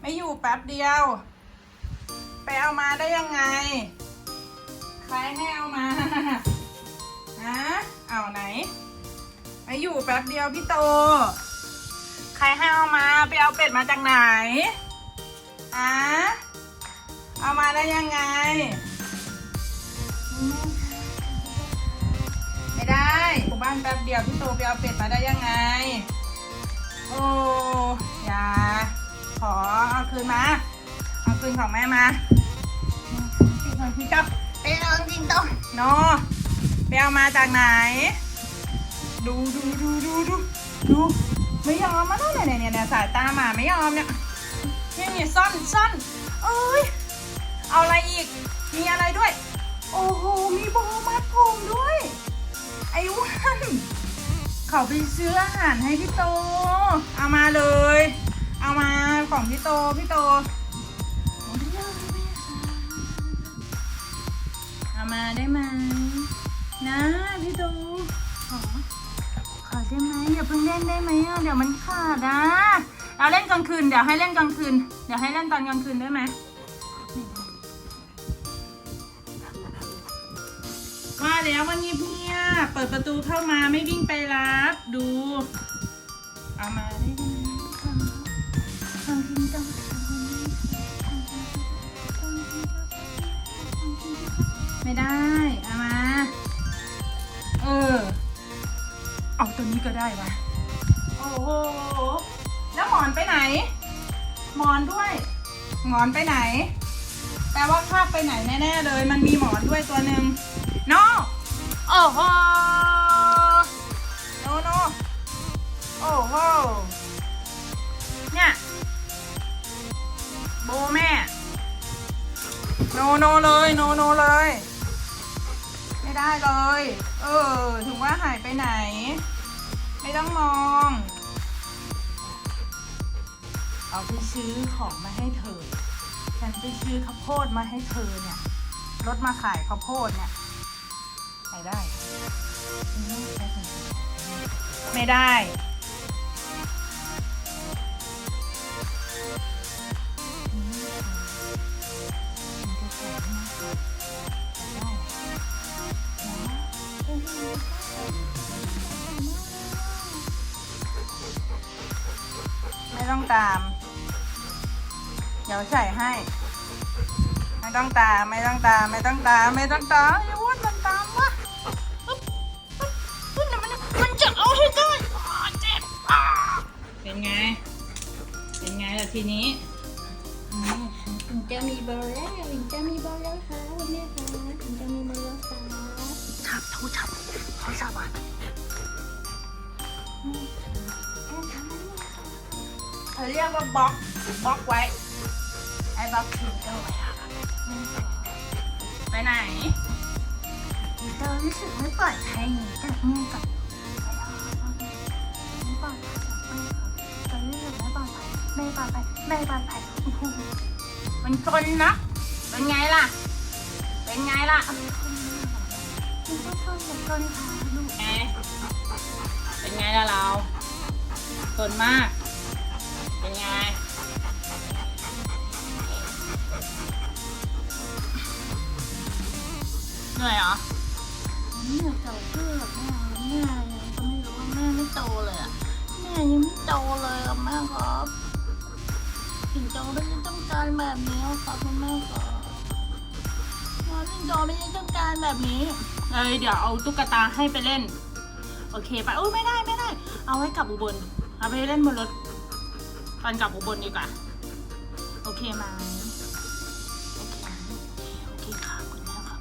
ไม่อยู่แป๊บเดียว ไปเอามาได้ยังไง ใครให้เอามาฮะเอาไหนไม่อยู่แป๊บเดียวพี่โต ใครให้เอามาไปเอาเป็ดมาจากไหนอะเอามาได้ยังไง ไม่ได้อยู่บ้านแป๊บเดียวพี่โตไปเอาเป็ดมาได้ยังไง โอ้อย่า ขอเอาคืนมา เอาคืนของแม่มาพี่ของพี่กับไปเอาจริงต้องโนไปเอามาจากไหน ดูดูดูดูดูดูไม่ยอมมาเนี่ยเนี่ยเนี่ยเนี่ยสายตาหมาไม่ยอมเนี่ยนี่นี่ซ่อนซ่อนเอ้ยเอาอะไรอีก มีอะไรด้วย โอ้โห มีโบมัดผมด้วย ไอ้อ้วันเขาไปซื้ออาหารให้พี่โต เอามาเลย เอามา ของพี่โต พี่โตเอามาได้ไหมนะพี่โตขอขอได้ไหมอย่าเพิ่งเล่นได้ไหมอะเดี๋ยวมันขาดอะเราเล่นกลางคืนเดี๋ยวให้เล่นกลางคืนเดี๋ยวให้เล่นตอนกลางคืนได้ไหมว่าแล้วมันเงียบเงียบเปิดประตูเข้ามาไม่วิ่งไปรับดู เอามาได้ไหม ไม่ได้ เอามา เออ เอาตัวนี้ก็ได้วะโอ้โห แล้วหมอนไปไหน หมอนด้วย หมอนไปไหน แปลว่าคาบไปไหนแน่ๆเลย มันมีหมอนด้วยตัวหนึ่งโนโอ้โหโนโนโอ้โห บแม่ โนโนเลยโนโนเลย ไม่ได้เลย เออ ถึงว่าหายไปไหน ไม่ต้องมอง เอาไปซื้อของมาให้เธอ ฉันไปซื้อข้าวโพดมาให้เธอเนี่ยรถมาขายข้าวโพดเนี่ยไปได้ ไม่ได้ ไม่ต้องตาม เดี๋ยวใส่ให้ ไม่ต้องตาม ไม่ต้องตาม ไม่ต้องตาม ไม่ต้องตามอย่าวนมันตามวะปึ๊บปึ๊บปึ๊บเดี๋ยวมันมันจะเอาให้ได้อ๋อเจ็บอ่าเป็นไง เป็นไงล่ะทีนี้ถึงจะมีเบอร์แล้วถึง จะมีบอร์แล้วค่ะคุณแม่คะถึงจะมีบอร์แล้วค่ะชับทูชับเขาชับอะเธอเรียกว่าบล็อกบล็อกไว้ไอ้บล็อกคือเจ้าไว้อะไปไหนเธอรู้สึกไม่ปลอดภัยหนูจับมือกับไม่ปลอดภัยเธอรู้สึกไม่ปลอดภัยไม่ปลอดภัยไม่ปลอดภัยมันจนนะ เป็นไงล่ะ เป็นไงล่ะคุณก็ชอบแบบต้นขาลูกไงเป็นไงล่ะเราจนมาก เป็นไงเหนื่อยเหรอแม่อยเต่าเชื่อแม่แม่ยังก็ไม่รู้ว่าแม่ไม่โตเลยอะแม่ยังไม่โตเลยอะแม่ครับถึงโตไม่ได้ต้องการแบบนี้ครับคุณแม่ครับ ถึงโตไม่ได้ต้องการแบบนี้ เอ้ยเดี๋ยวเอาตุ๊กตาให้ไปเล่น โอเคไปะโอ้ยไม่ได้ไม่ได้ เอาไว้กลับอุบล เอาไปเล่นบนรถตอนกลับอุบลดีกว่า โอเคไหมโอเคโอเคครับคุณแม่ครับ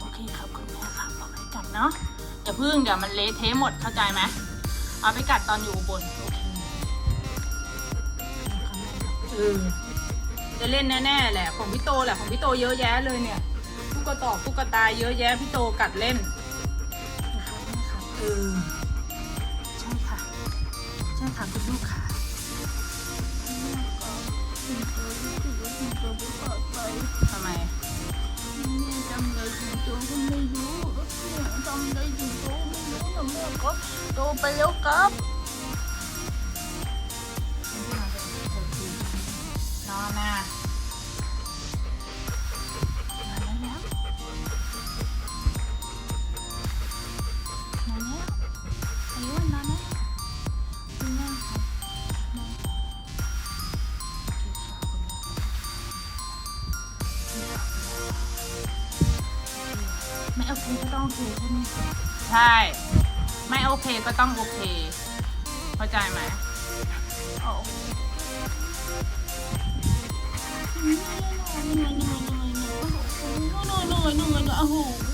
โอเคครับคุณแม่ครับเอาไว้กัดเนาะอย่าพึ่งเดี๋ยวมันเละเทะหมดเข้าใจไหมเอาไปกัดตอนอยู่อุบลโอเคเออจะเล่นแน่ๆแหละของพี่โตแหละของพี่โตเยอะแยะเลยเนี่ย ตุ๊กตาตุ๊กตาเยอะแยะพี่โตกัดเล่นนะครับแม่ครับเออใช่ค่ะใช่ค่ะคุณลูกค่ะแม่ครับถึงโตรู้สึกว่าถึงโตไม่ปลอดภัยทำไมแม่จำเลยถึงโตก็ไม่รู้แม่จำเลยถึงโตไม่รู้นะแม่ครับโตไปแล้วครับ โอเคก็ต้องโอเคใช่ไหมใช่ ไม่โอเคก็ต้องโอเค เข้าใจไหมโอ้ยหโอ้โหโอ้โหโอ้โหโอ้โห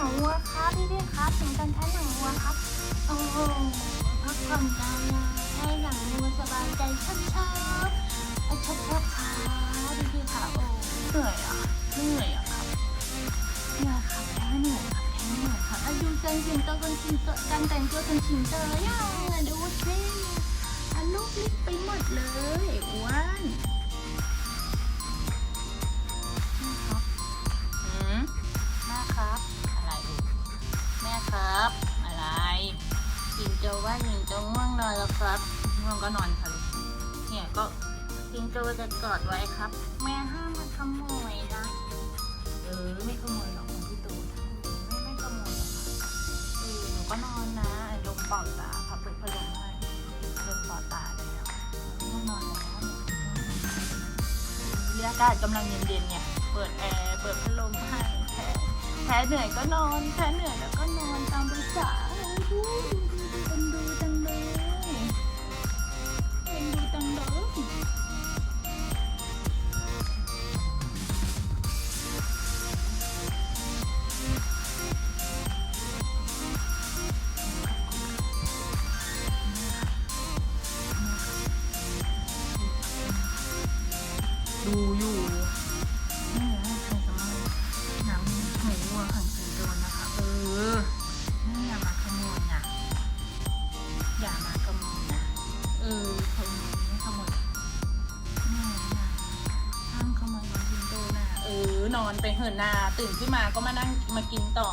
หนังวัวครับพี่พี่ครับถึงตอนแท้หนังวัวครับ โอ้โหพักผ่อนกันนะให้หนังวัวสบายใจชับชับไอ้ชับชับขาพี่พี่ค่ะโอ้เหนื่อยอะเหนื่อยอะครับเหนื่อยครับแท้เหนื่อยครับแท้เหนื่อยครับอายุกันสิงโตกันสิงโตกันแต่งตัวกันสิงโตยังอะดูสิอาลูกลิกไปหมดเลยไอ้อ้วนนะครับอืมแม่ครับอะไรลูกแม่ ครับ อะไรจิงโจว่าจิงโจง่วงนอนแล้วครับง่วงก็นอนค่ะลูกเนี่ยก็จิงโจจะกอดไว้ครับ แม่ห้ามมาขโมยนะเออไม่ขโมยหรอกของพี่ตูนไม่ไม่ขโมยหรอกเออหนูก็นอนนะลมปอดตาพับเปิดพัดลมให้ลมปอดตาแล้วง่วงนอนแล้วเรียอากาศกำลังเย็นๆเนี่ย เปิดแอร์เปิดพัดลมให้แพ้ แพ้เหนื่อยก็นอน แพ้เหนื่อยแล้วก็นอนตามภาษาดู อนอนไปเหอะนาตื่นขึ้นมาก็มานั่งมากินต่อ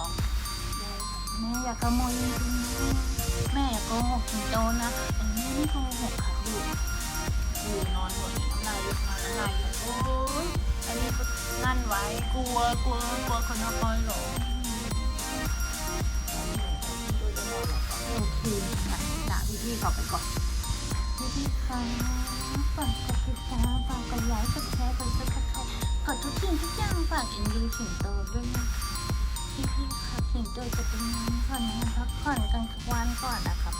แม่อย่าขโมยจริงๆแม่อย่าโกหกจิงโจนะเออแม่ไม่โกหกค่ะลูกเออนอนหมดน้ำลายหยดมาน้ำลายหยดโอ้ยอันนี้ก็นั่นไว้กลัวกลัวกลัวคนเอาไปเหรอโอเคนะด่พี่ๆเขาไปก่อนพี่พี่คะ ทุกสิ่งทุกอย่างฝากเอ็นดูสิงโตด้วยนะพี่พี่ๆครับสิงโตจะเป็นนอนก่อนนอนพักผ่อนกลางวันก่อนนะครับ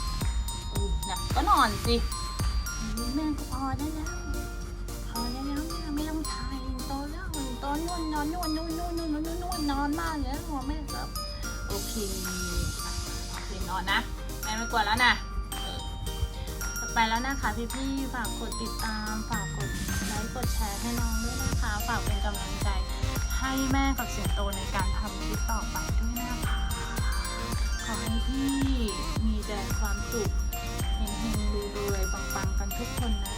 อืมนะก็นอนสิแม่ก็พอได้แล้วพอได้แล้วแม่ไม่ต้องถ่ายสิงโตแล้วสิงโตนวดนอนนวดนวดนวดนนวนนอนมากเลยหัวแม่ครับโอเคโอเคนอนนะแม่ไม่กลัวแล้วนะไปแล้วนะคะพี่พี่ๆฝากกดติดตามฝากกด ค์กดแชร์ให้น้องด้วยนะคะ ฝากเป็นกำลังใจให้แม่กับสิงโตในการทำคลิปต่อไปด้วยนะคะ ขอให้พี่มีแต่ความสุขเฮงๆรวยๆปังๆกันทุกคนนะ